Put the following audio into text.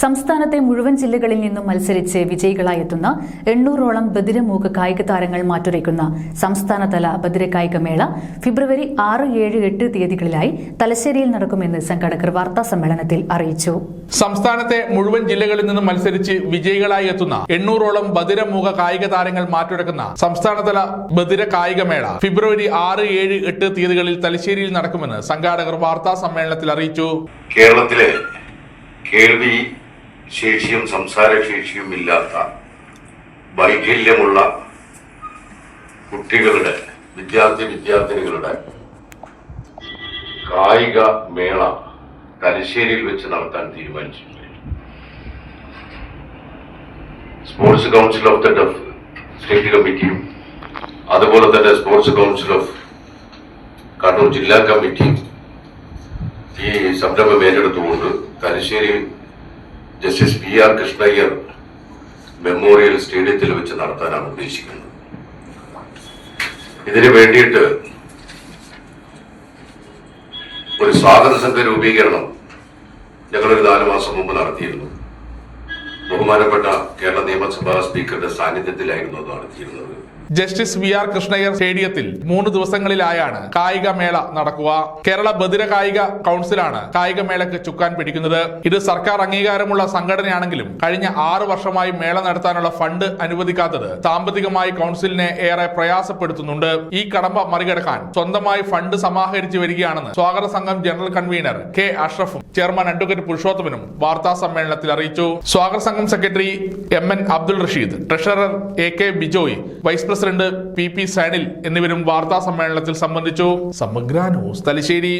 സംസ്ഥാനത്തെ മുഴുവൻ ജില്ലകളിൽ നിന്നും മത്സരിച്ച് വിജയികളായെത്തുന്ന എണ്ണൂറോളം ബദിരമൂക്ക് കായിക താരങ്ങൾ മാറ്റുരയ്ക്കുന്ന സംസ്ഥാനതല ബദിര കായിക മേള ഫെബ്രുവരി ആറ് ഏഴ് എട്ട് തീയതികളിലായി തലശ്ശേരിയിൽ നടക്കുമെന്ന് സംഘാടകർ വാർത്താ സമ്മേളനത്തിൽ അറിയിച്ചു. സംസ്ഥാനത്തെ മുഴുവൻ ജില്ലകളിൽ നിന്നും മത്സരിച്ച് വിജയികളായി എത്തുന്ന എണ്ണൂറോളം ബദിരമൂക കായിക താരങ്ങൾ മാറ്റുരക്കുന്ന സംസ്ഥാനതല ബദിര കായിക മേള ഫെബ്രുവരി ആറ് ഏഴ് എട്ട് തീയതികളിൽ തലശ്ശേരിയിൽ നടക്കുമെന്ന് സംഘാടകർ വാർത്താ സമ്മേളനത്തിൽ അറിയിച്ചു. കേരളത്തിലെ കേൾവി ശേഷിയും സംസാരശേഷിയും ഇല്ലാത്ത വൈകല്യമുള്ള കുട്ടികളുടെ വിദ്യാർത്ഥി വിദ്യാർത്ഥിനികളുടെ കായിക മേള തലശ്ശേരിയിൽ വെച്ച് നടത്താൻ തീരുമാനിച്ചിട്ടുണ്ട്. Sports council of the deaf state കമ്മിറ്റിയും അതുപോലെ തന്നെ സ്പോർട്സ് കൗൺസിൽ ഓഫ് കണ്ണൂർ ജില്ലാ കമ്മിറ്റിയും ഈ സംരംഭം ഏറ്റെടുത്തുകൊണ്ട് Thalassery justice P R Krishna Iyer memorial സ്റ്റേഡിയത്തിൽ വെച്ച് നടത്താനാണ് ഉദ്ദേശിക്കുന്നത്. ഇതിനു വേണ്ടിയിട്ട് ഒരു സ്വാഗത സംഘ രൂപീകരണം ഞങ്ങളൊരു നാല് മാസം മുമ്പ് നടത്തിയിരുന്നു. ബഹുമാനപ്പെട്ട കേരള നിയമസഭാ സ്പീക്കറുടെ സാന്നിധ്യത്തിലായിരുന്നു അത് നടത്തിയിരുന്നത്. ജസ്റ്റിസ് വി ആർ കൃഷ്ണയ്യർ സ്റ്റേഡിയത്തിൽ മൂന്ന് ദിവസങ്ങളിലായാണ് കായിക മേള നടക്കുക. കേരള ബദിര കായിക കൗൺസിലാണ് കായിക മേളയ്ക്ക് ചുക്കാൻ പിടിക്കുന്നത്. ഇത് സർക്കാർ അംഗീകാരമുള്ള സംഘടനയാണെങ്കിലും കഴിഞ്ഞ ആറു വർഷമായി മേള നടത്താനുള്ള ഫണ്ട് അനുവദിക്കാത്തത് സാമ്പത്തികമായി കൗൺസിലിനെ ഏറെ പ്രയാസപ്പെടുത്തുന്നുണ്ട്. ഈ കടമ്പ മറികടക്കാൻ സ്വന്തമായി ഫണ്ട് സമാഹരിച്ചു വരികയാണെന്ന് സ്വാഗത സംഘം ജനറൽ കൺവീനർ കെ അഷ്റഫും ചെയർമാൻ അഡ്വക്കേറ്റ് പുരുഷോത്തമനും വാർത്താ സമ്മേളനത്തിൽ അറിയിച്ചു. സ്വാഗത സംഘം secretary M N Abdul Rasheed treasurer A K Bijoy vice president P P Sainil എന്നിവരും വാർത്താ സമ്മേളനത്തിൽ സംബന്ധിച്ചു. സമഗ്ര ന്യൂസ് തലശ്ശേരി.